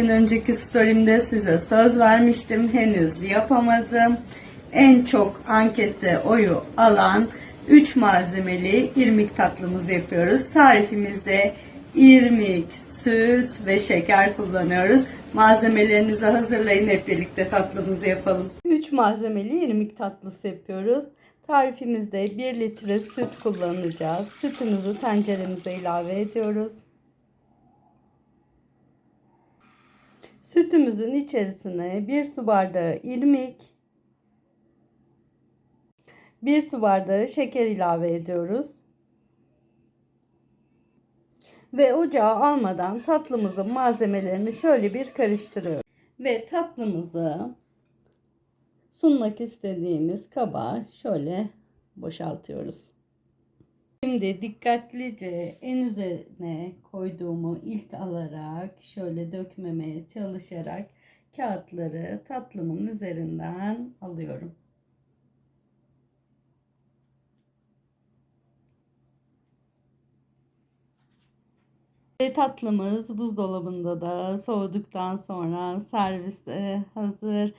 gün önceki story'imde size söz vermiştim. Henüz yapamadım. En çok ankette oyu alan 3 malzemeli irmik tatlımızı yapıyoruz. Tarifimizde irmik, süt ve şeker kullanıyoruz. Malzemelerinizi hazırlayın hep birlikte tatlımızı yapalım. 3 malzemeli irmik tatlısı yapıyoruz. Tarifimizde 1 litre süt kullanacağız. Sütümüzü tenceremize ilave ediyoruz. Sütümüzün içerisine 1 su bardağı irmik, 1 su bardağı şeker ilave ediyoruz. Ve ocağa almadan tatlımızın malzemelerini şöyle bir karıştırıyoruz. Ve tatlımızı sunmak istediğimiz kaba şöyle boşaltıyoruz. Şimdi dikkatlice en üzerine koyduğumu ilk alarak şöyle dökmemeye çalışarak kağıtları tatlımın üzerinden alıyorum. Ve tatlımız buzdolabında da soğuduktan sonra servise hazır.